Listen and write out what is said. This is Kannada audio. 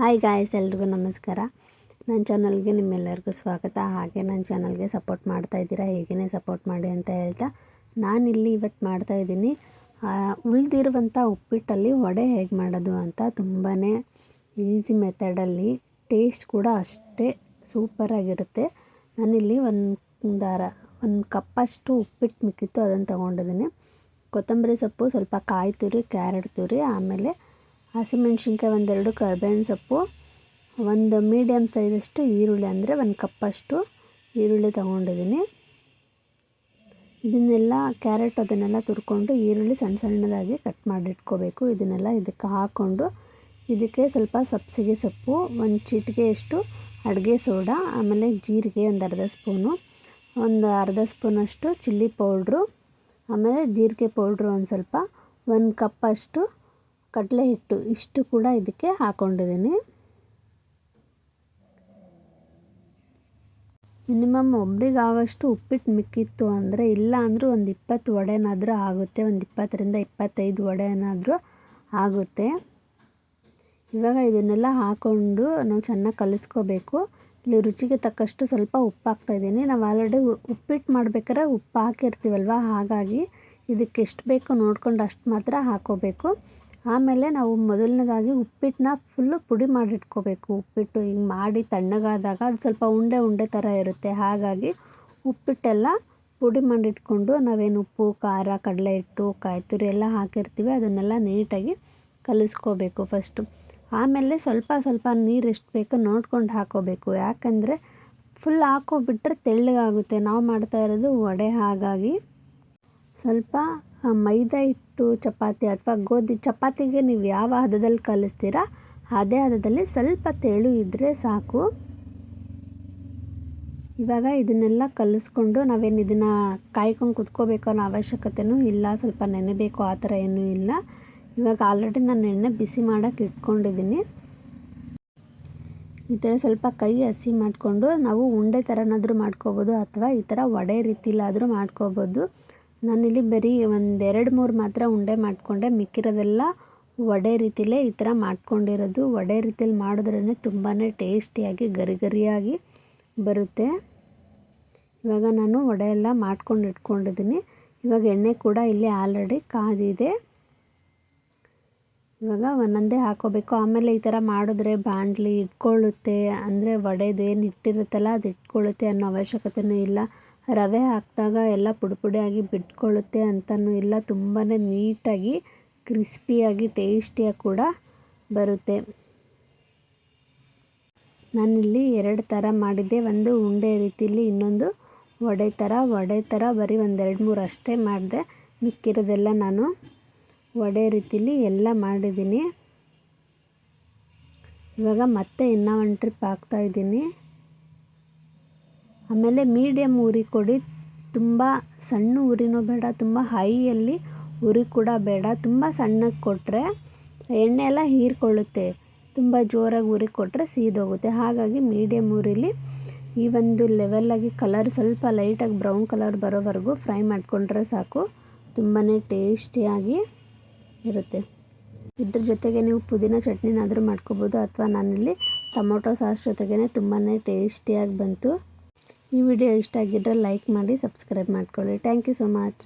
ಹಾಯ್ ಗಾಯ್ಸ್ ಎಲ್ರಿಗೂ ನಮಸ್ಕಾರ. ನನ್ನ ಚಾನಲ್ಗೆ ನಿಮ್ಮೆಲ್ಲರಿಗೂ ಸ್ವಾಗತ. ಹಾಗೆ ನನ್ನ ಚಾನಲ್ಗೆ ಸಪೋರ್ಟ್ ಮಾಡ್ತಾ ಇದ್ದೀರಾ ಹೇಗೇ ಸಪೋರ್ಟ್ ಮಾಡಿ ಅಂತ ಹೇಳ್ತಾ, ನಾನಿಲ್ಲಿ ಇವತ್ತು ಮಾಡ್ತಾ ಇದ್ದೀನಿ ಉಳಿದಿರುವಂಥ ಉಪ್ಪಿಟ್ಟಲ್ಲಿ ವಡೆ ಹೇಗೆ ಮಾಡೋದು ಅಂತ ತುಂಬಾ ಈಸಿ ಮೆಥಡಲ್ಲಿ ಟೇಸ್ಟ್ ಕೂಡ ಅಷ್ಟೇ ಸೂಪರಾಗಿರುತ್ತೆ ನಾನಿಲ್ಲಿ ಒಂದು ಅರ ಒಂದು ಕಪ್ಪಷ್ಟು ಉಪ್ಪಿಟ್ಟು ಮಿಕ್ಕಿತ್ತು, ಅದನ್ನು ತೊಗೊಂಡಿದ್ದೀನಿ. ಕೊತ್ತಂಬರಿ ಸೊಪ್ಪು ಸ್ವಲ್ಪ ಕಾಯಿ ತುರಿ, ಕ್ಯಾರೆಟ್ ತುರಿ, ಆಮೇಲೆ ಹಸಿಮೆಣ್ಸಿನ್ಕಾಯಿ ಒಂದೆರಡು, ಕರ್ಬೇವಿನ ಸೊಪ್ಪು, ಒಂದು ಮೀಡಿಯಮ್ ಸೈಜಷ್ಟು ಈರುಳ್ಳಿ ಅಂದರೆ ಒಂದು ಕಪ್ಪಷ್ಟು ಈರುಳ್ಳಿ ತೊಗೊಂಡಿದ್ದೀನಿ. ಇದನ್ನೆಲ್ಲ ಕ್ಯಾರೆಟ್ ಅದನ್ನೆಲ್ಲ ತುರ್ಕೊಂಡು ಈರುಳ್ಳಿ ಸಣ್ಣ ಸಣ್ಣದಾಗಿ ಕಟ್ ಮಾಡಿಟ್ಕೋಬೇಕು. ಇದನ್ನೆಲ್ಲ ಇದಕ್ಕೆ ಹಾಕ್ಕೊಂಡು ಇದಕ್ಕೆ ಸ್ವಲ್ಪ ಸಬ್ಸಿಗೆ ಸೊಪ್ಪು, ಒಂದು ಚಿಟಿಕೆಯಷ್ಟು ಅಡುಗೆ ಸೋಡಾ, ಆಮೇಲೆ ಜೀರಿಗೆ ಒಂದು ಅರ್ಧ ಸ್ಪೂನು, ಒಂದು ಅರ್ಧ ಸ್ಪೂನಷ್ಟು ಚಿಲ್ಲಿ ಪೌಡ್ರು ಆಮೇಲೆ ಜೀರಿಗೆ ಪೌಡ್ರು ಒಂದು ಸ್ವಲ್ಪ, ಒಂದು ಕಪ್ಪಷ್ಟು ಕಡಲೆ ಹಿಟ್ಟು ಇಷ್ಟು ಕೂಡ ಇದಕ್ಕೆ ಹಾಕ್ಕೊಂಡಿದ್ದೀನಿ ಮಿನಿಮಮ್ ಒಬ್ರಿಗಾಗೋಷ್ಟು ಉಪ್ಪಿಟ್ಟು ಮಿಕ್ಕಿತ್ತು ಅಂದರೆ ಇಲ್ಲ ಅಂದರೂ ಒಂದು ಇಪ್ಪತ್ತು ವಡೆನಾದರೂ ಆಗುತ್ತೆ, ಒಂದು ಇಪ್ಪತ್ತರಿಂದ ಇಪ್ಪತ್ತೈದು ವಡೆನಾದರೂ ಆಗುತ್ತೆ. ಇವಾಗ ಇದನ್ನೆಲ್ಲ ಹಾಕ್ಕೊಂಡು ನಾವು ಚೆನ್ನಾಗಿ ಕಲಿಸ್ಕೋಬೇಕು. ಇಲ್ಲಿ ರುಚಿಗೆ ತಕ್ಕಷ್ಟು ಸ್ವಲ್ಪ ಉಪ್ಪು ಹಾಕ್ತಾಯಿದ್ದೀನಿ ನಾವು ಆಲ್ರೆಡಿ ಉಪ್ಪಿಟ್ಟು ಮಾಡ್ಬೇಕಾದ್ರೆ ಉಪ್ಪು ಹಾಕಿರ್ತೀವಲ್ವ? ಹಾಗಾಗಿ ಇದಕ್ಕೆ ಎಷ್ಟು ಬೇಕೋ ನೋಡ್ಕೊಂಡು ಅಷ್ಟು ಮಾತ್ರ ಹಾಕ್ಕೋಬೇಕು ಆಮೇಲೆ ನಾವು ಮೊದಲನೇದಾಗಿ ಉಪ್ಪಿಟ್ಟನ್ನ ಫುಲ್ಲು ಪುಡಿ ಮಾಡಿಟ್ಕೋಬೇಕು. ಉಪ್ಪಿಟ್ಟು ಹಿಂಗೆ ಮಾಡಿ ತಣ್ಣಗಾದಾಗ ಅದು ಸ್ವಲ್ಪ ಉಂಡೆ ಉಂಡೆ ಥರ ಇರುತ್ತೆ. ಹಾಗಾಗಿ ಉಪ್ಪಿಟ್ಟೆಲ್ಲ ಪುಡಿ ಮಾಡಿಟ್ಕೊಂಡು ನಾವೇನು ಉಪ್ಪು, ಖಾರ, ಕಡಲೆ ಹಿಟ್ಟು ಕಾಯಿ ತುರಿ ಎಲ್ಲ ಹಾಕಿರ್ತೀವಿ. ಅದನ್ನೆಲ್ಲ ನೀಟಾಗಿ ಕಲಿಸ್ಕೋಬೇಕು ಫಸ್ಟು ಆಮೇಲೆ ಸ್ವಲ್ಪ ಸ್ವಲ್ಪ ನೀರು ಎಷ್ಟು ಬೇಕೋ ನೋಡ್ಕೊಂಡು ಹಾಕೋಬೇಕು. ಯಾಕಂದರೆ ಫುಲ್ ಹಾಕೋಬಿಟ್ರೆ ತೆಳ್ಳಗಾಗುತ್ತೆ. ನಾವು ಮಾಡ್ತಾ ಇರೋದು ವಡೆ. ಹಾಗಾಗಿ ಸ್ವಲ್ಪ ಮೈದಾ ಹಿಟ್ಟು, ಚಪಾತಿ ಅಥವಾ ಗೋಧಿ ಚಪಾತಿಗೆ ನೀವು ಯಾವ ಹದದಲ್ಲಿ ಕಲಿಸ್ತೀರಾ, ಅದೇ ಹದದಲ್ಲಿ ಸ್ವಲ್ಪ ತೆಳು ಇದ್ದರೆ ಸಾಕು. ಇವಾಗ ಇದನ್ನೆಲ್ಲ ಕಲಿಸ್ಕೊಂಡು ನಾವೇನು ಇದನ್ನು ಕಾಯ್ಕೊಂಡು ಕುತ್ಕೋಬೇಕು ಅನ್ನೋ ಅವಶ್ಯಕತೆಯೂ ಇಲ್ಲ, ಸ್ವಲ್ಪ ನೆನೆಬೇಕು ಆ ಥರ ಏನೂ ಇಲ್ಲ. ಇವಾಗ ಆಲ್ರೆಡಿ ನಾನು ಎಣ್ಣೆ ಬಿಸಿ ಮಾಡೋಕ್ಕೆ ಇಟ್ಕೊಂಡಿದ್ದೀನಿ. ಈ ಥರ ಸ್ವಲ್ಪ ಕೈ ಹಸಿ ಮಾಡಿಕೊಂಡು ನಾವು ಉಂಡೆ ಥರನಾದರೂ ಮಾಡ್ಕೋಬೋದು ಅಥವಾ ಈ ಥರ ವಡೆ ರೀತಿಲಾದರೂ ಮಾಡ್ಕೋಬೋದು. ನಾನಿಲ್ಲಿ ಬರೀ ಒಂದೆರಡು ಮೂರು ಮಾತ್ರ ಉಂಡೆ ಮಾಡಿಕೊಂಡೆ. ಮಿಕ್ಕಿರೋದೆಲ್ಲ ವಡೆ ರೀತಿಲೇ ಈ ಥರ ಮಾಡ್ಕೊಂಡಿರೋದು. ವಡೆ ರೀತಿಲಿ ಮಾಡಿದ್ರೇ ತುಂಬಾ ಟೇಸ್ಟಿಯಾಗಿ ಗರಿ ಗರಿಯಾಗಿ ಬರುತ್ತೆ. ಇವಾಗ ನಾನು ವಡೆ ಎಲ್ಲ ಮಾಡ್ಕೊಂಡು ಇಟ್ಕೊಂಡಿದ್ದೀನಿ. ಇವಾಗ ಎಣ್ಣೆ ಕೂಡ ಇಲ್ಲಿ ಆಲ್ರೆಡಿ ಕಾದಿದೆ. ಇವಾಗ ಒಂದೊಂದೇ ಹಾಕೋಬೇಕು. ಆಮೇಲೆ ಈ ಥರ ಮಾಡಿದ್ರೆ ಬಾಂಡ್ಲಿ ಇಟ್ಕೊಳ್ಳುತ್ತೆ. ಅಂದರೆ ವಡೆದು ಏನು ಇಟ್ಟಿರುತ್ತಲ್ಲ ಅದು ಇಟ್ಕೊಳ್ಳುತ್ತೆ ಅನ್ನೋ ಅವಶ್ಯಕತೆಯೂ ಇಲ್ಲ. ರವೆ ಹಾಕಿದಾಗ ಎಲ್ಲ ಪುಡಿ ಪುಡಿಯಾಗಿ ಬಿಟ್ಕೊಳ್ಳುತ್ತೆ ಅಂತಲೂ ಇಲ್ಲ. ತುಂಬಾ ನೀಟಾಗಿ, ಕ್ರಿಸ್ಪಿಯಾಗಿ, ಟೇಸ್ಟಿಯಾಗಿ ಕೂಡ ಬರುತ್ತೆ. ನಾನಿಲ್ಲಿ ಎರಡು ಥರ ಮಾಡಿದ್ದೆ. ಒಂದು ಉಂಡೆ ರೀತಿಲಿ, ಇನ್ನೊಂದು ವಡೆ ಥರ. ವಡೆ ಥರ ಬರೀ ಒಂದೆರಡು ಮೂರು ಅಷ್ಟೇ ಮಾಡಿದೆ. ಮಿಕ್ಕಿರೋದೆಲ್ಲ ನಾನು ವಡೆ ರೀತಿಲಿ ಎಲ್ಲ ಮಾಡಿದ್ದೀನಿ. ಇವಾಗ ಮತ್ತೆ ಇನ್ನೂ ಒಂದು ಟ್ರಿಪ್ ಹಾಕ್ತಾಯಿದ್ದೀನಿ ಆಮೇಲೆ ಮೀಡಿಯಮ್ ಉರಿ ಕೊಡಿ. ತುಂಬ ಸಣ್ಣ ಉರಿನೂ ಬೇಡ, ತುಂಬ ಹೈಯಲ್ಲಿ ಉರಿ ಕೂಡ ಬೇಡ. ತುಂಬ ಸಣ್ಣಗೆ ಕೊಟ್ಟರೆ ಎಣ್ಣೆ ಎಲ್ಲ ಹೀರ್ಕೊಳ್ಳುತ್ತೆ. ತುಂಬ ಜೋರಾಗಿ ಉರಿ ಕೊಟ್ಟರೆ ಸೀದೋಗುತ್ತೆ. ಹಾಗಾಗಿ ಮೀಡಿಯಮ್ ಉರಿಲಿ ಈ ಒಂದು ಲೆವೆಲ್ಲಾಗಿ ಕಲರ್ ಸ್ವಲ್ಪ ಲೈಟಾಗಿ ಬ್ರೌನ್ ಕಲರ್ ಬರೋವರೆಗೂ ಫ್ರೈ ಮಾಡಿಕೊಂಡ್ರೆ ಸಾಕು. ತುಂಬಾ ಟೇಸ್ಟಿಯಾಗಿ ಇರುತ್ತೆ. ಇದ್ರ ಜೊತೆಗೆ ನೀವು ಪುದೀನ ಚಟ್ನಿನಾದರೂ ಮಾಡ್ಕೋಬೋದು. ಅಥವಾ ನಾನಿಲ್ಲಿ ಟೊಮೊಟೊ ಸಾಸ್ ಜೊತೆಗೇ ತುಂಬಾ ಟೇಸ್ಟಿಯಾಗಿ ಬಂತು. ಈ ವಿಡಿಯೋ ಇಷ್ಟ ಆಗಿದ್ದರೆ ಲೈಕ್ ಮಾಡಿ ಸಬ್ಸ್ಕ್ರೈಬ್ ಮಾಡ್ಕೊಳ್ಳಿ. Thank you so much